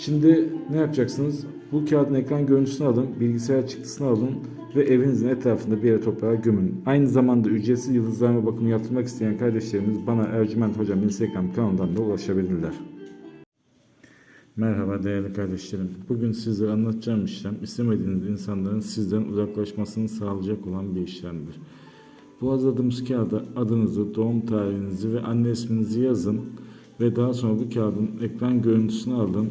Şimdi ne yapacaksınız? Bu kağıdın ekran görüntüsünü alın, bilgisayar çıktısını alın ve evinizin etrafında bir yere toprağa gömün. Aynı zamanda ücretsiz yıldızlarma bakımı yaptırmak isteyen kardeşlerimiz bana Ercüment Hocam Instagram kanalından da ulaşabilirler. Merhaba değerli kardeşlerim. Bugün size anlatacağım işlem istemediğiniz insanların sizden uzaklaşmasını sağlayacak olan bir işlemdir. Bu hazırladığımız kağıda adınızı, doğum tarihinizi ve anne isminizi yazın ve daha sonra bu kağıdın ekran görüntüsünü alın,